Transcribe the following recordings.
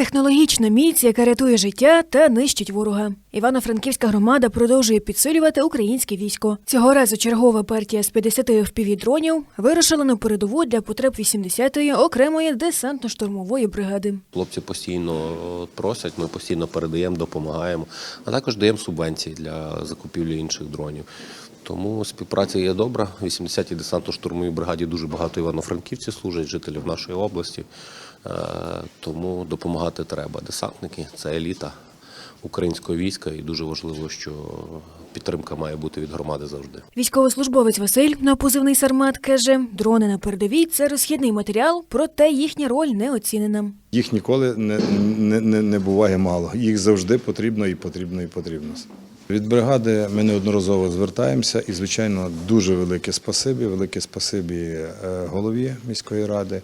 Технологічна міць, яка рятує життя та нищить ворога. Івано-Франківська громада продовжує підсилювати українське військо. Цього разу чергова партія з 50 впівдронів вирушила на передову для потреб 80-ї окремої десантно-штурмової бригади. Хлопці постійно просять, ми постійно передаємо, допомагаємо, а також даємо субвенції для закупівлі інших дронів. Тому співпраця є добра. 80-й десантно-штурмовій бригаді дуже багато івано-франківців служать, жителів нашої області. Е, Тому допомагати треба. Десантники це еліта українського війська, і дуже важливо, що підтримка має бути від громади завжди. Військовослужбовець Василь на позивний Сармат каже: дрони на передовій це розхідний матеріал, проте їхня роль не оцінена. Їх ніколи не, не, не, не буває мало. Їх завжди потрібно і потрібно і потрібно. Від бригади ми неодноразово звертаємося і, звичайно, дуже велике спасибі, велике спасибі е, голові міської ради,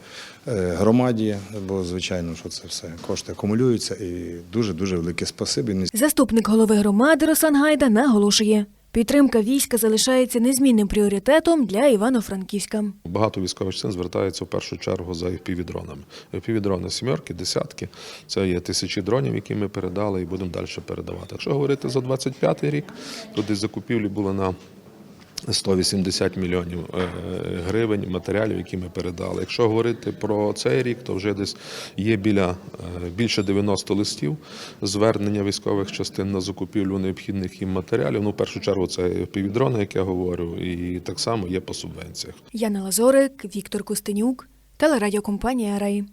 е, громаді, бо звичайно, що це все кошти акумулюються, і дуже дуже велике спасибі. Заступник голови громади Руслан Гайда наголошує. Підтримка війська залишається незмінним пріоритетом для Івано-Франківська. Багато військових частин звертаються в першу чергу за FPV-дронами. FPV-дрони сімерки, десятки. Це є тисячі дронів, які ми передали і будемо далі передавати. Якщо говорити за 25 рік, то десь закупівлі були на 180 мільйонів е, гривень матеріалів, які ми передали. Якщо говорити про цей рік, то вже десь є біля е, більше 90 листів звернення військових частин на закупівлю необхідних їм матеріалів. Ну, в першу чергу, це півдрони, як я говорю, і так само є по субвенціях. Яна Лазорик, Віктор Костенюк, телерадіокомпанія Рай.